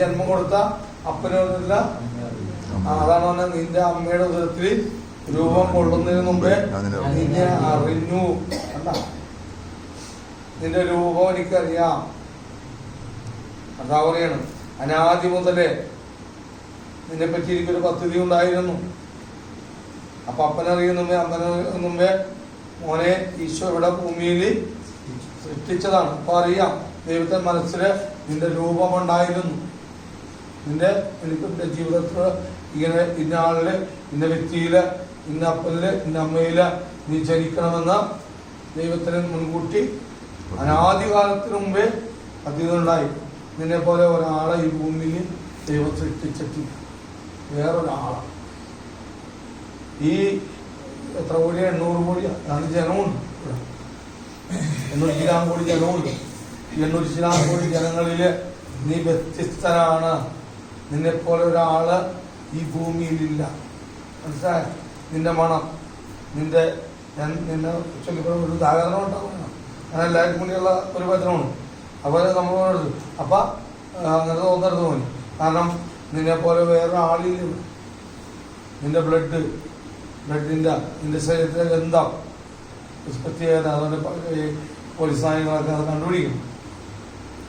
ജന്മം കൊടുത്ത അപ്പനൊന്നുമില്ല. അതാണ് പറഞ്ഞത് നിന്റെ അമ്മയുടെ ഉദരത്തിൽ രൂപം കൊള്ളുന്നതിന് മുമ്പേ നിന്നെ അറിഞ്ഞു. കണ്ട? നിന്റെ രൂപം എനിക്കറിയാം. അതാ പറയാണ് അനാദി മുതലേ നിന്നെ പറ്റി എനിക്കൊരു പദ്ധതി ഉണ്ടായിരുന്നു. അപ്പൊ അപ്പനറിയുന്ന അമ്മനറിയുന്നുമ്പേ മോനെ ഈശോ ഇവിടെ ഭൂമിയിൽ സൃഷ്ടിച്ചതാണ്. അപ്പൊ അറിയാം ദൈവത്തെ മനസ്സിൽ നിന്റെ രൂപമുണ്ടായിരുന്നു നിന്റെ എനിക്ക് ജീവിതത്തിൽ ഇങ്ങനെ ഇന്ന ആളിൽ ഇന്ന വ്യക്തിയിൽ ഇന്ന അപ്പനിൽ ഇന്ന അമ്മയിൽ നീ ജനിക്കണമെന്ന് ദൈവത്തിന് മുൻകൂട്ടി അനാദികാലത്തിന് മുമ്പേ പദ്ധതികളുണ്ടായി നിന്നെ പോലെ ഒരാളെ ഈ ഭൂമിയിൽ ദൈവം സൃഷ്ടിച്ചിട്ടില്ല. വേറൊരാളാണ് ഈ എത്ര കോടി എണ്ണൂറ് കോടി അതാണ് ജനമുണ്ട്. എണ്ണൂറ്റി ചിലാം കോടി ജനമുണ്ട്. എണ്ണൂറ്റി ചിലാം കോടി ജനങ്ങളിൽ നീ വ്യത്യസ്തനാണ്. നിന്നെ പോലെ ഒരാൾ ഈ ഭൂമിയിലില്ല. മനസ്സിലായ? നിന്റെ മണം നിന്റെ ഞാൻ നിന്നെ ചൊല്ലിപ്പോ ഒരു ഉദാഹരണം ഉണ്ടാവുകയാണ് ഞാൻ എല്ലാവർക്കും കൂടിയുള്ള ഒരു വചനമാണ്. അതുപോലെ നമ്മളോട് അപ്പൊ അങ്ങനെ തോന്നരുത് തോന്നി കാരണം നിന്നെ പോലെ വേറെ ആളില്ല നിന്റെ ബ്ലഡ് ബ്ലഡിന്റെ നിന്റെ ശരീരത്തിലെ ഗന്ധം പ്രത്യേകത അതുകൊണ്ട് പോലീസ് നായകളൊക്കെ അത് കണ്ടുപിടിക്കും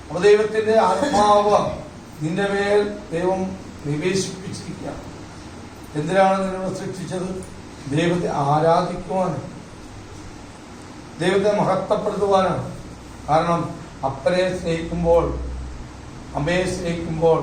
അപ്പൊ ദൈവത്തിന്റെ ആത്മാവ് നിന്റെ മേൽ ദൈവം നിവേശിപ്പിച്ചിരിക്കുക എന്തിനാണ് നിന്നെ സൃഷ്ടിച്ചത് ദൈവത്തെ ആരാധിക്കുവാനാണ്. ദൈവത്തെ മഹത്വപ്പെടുത്തുവാനാണ്. കാരണം അപ്പനെ സ്നേഹിക്കുമ്പോൾ അമ്മയെ സ്നേഹിക്കുമ്പോൾ